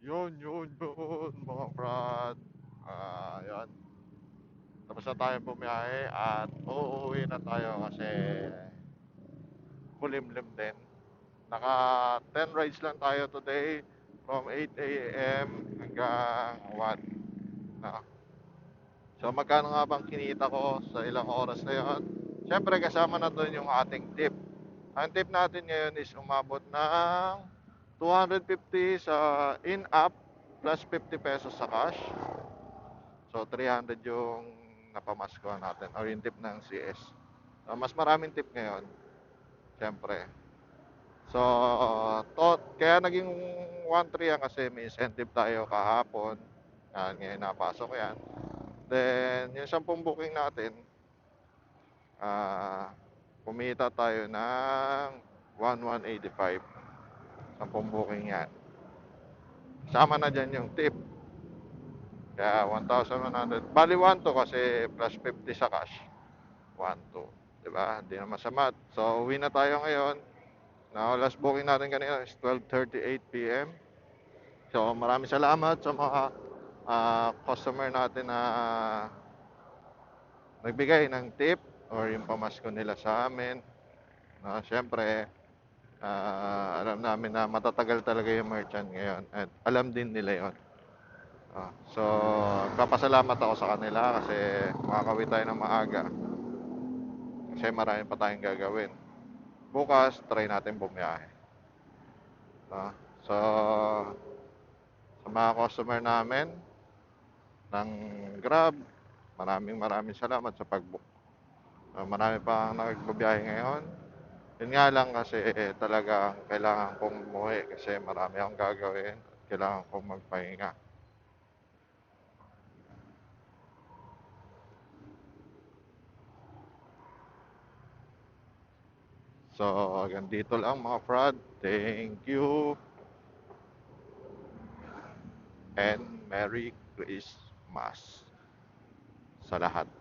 Yun, yun, yun, mga brad. Ah, yan. Tapos na tayo bumiyahe at uuwi na tayo kasi kulimlim din. Naka 10 rides lang tayo today from 8 a.m. hanggang 1. Na. So magkano nga bang kinita ko sa ilang oras na yon? Siyempre kasama na doon yung ating tip. Ang tip natin ngayon is umabot ng 250 sa in-app plus 50 pesos sa cash. So 300 yung napamasko natin or yung tip ng CS. So, mas maraming tip ngayon. Siyempre. So, to, kaya naging 1-3 yan kasi may incentive tayo kahapon. Yan, ngayon napasok yan. Then, yung 10 booking natin, ah, kumita tayo ng 1185. 10 booking yan. Sama na dyan yung tip. Kaya 1,100. Bali 1 to kasi plus 50 sa cash. 1 to. Diba? Hindi na masama. So, uwi na tayo ngayon. Now, last booking natin kanina is 12.38 p.m. So, maraming salamat sa mga ah, customer natin na nagbigay ng tip or yung pamasko nila sa amin. No, Siyempre, ah, alam namin na matatagal talaga yung merchant ngayon at alam din nila yon. Ah, so, papasalamat ako sa kanila kasi makakawin tayo ng maaga. Kasi marami pa tayong gagawin. Bukas, try natin bumiyahe. No? So, sa mga customer namin ng Grab, maraming maraming salamat sa pag-book. Ah, marami pa ang nagbabiyahe ngayon. Yun nga lang kasi eh, talagang kailangan kong umuwi kasi marami akong gagawin. Kailangan kong magpahinga. So, hanggang lang mga prod. Thank you. And Merry Christmas sa lahat.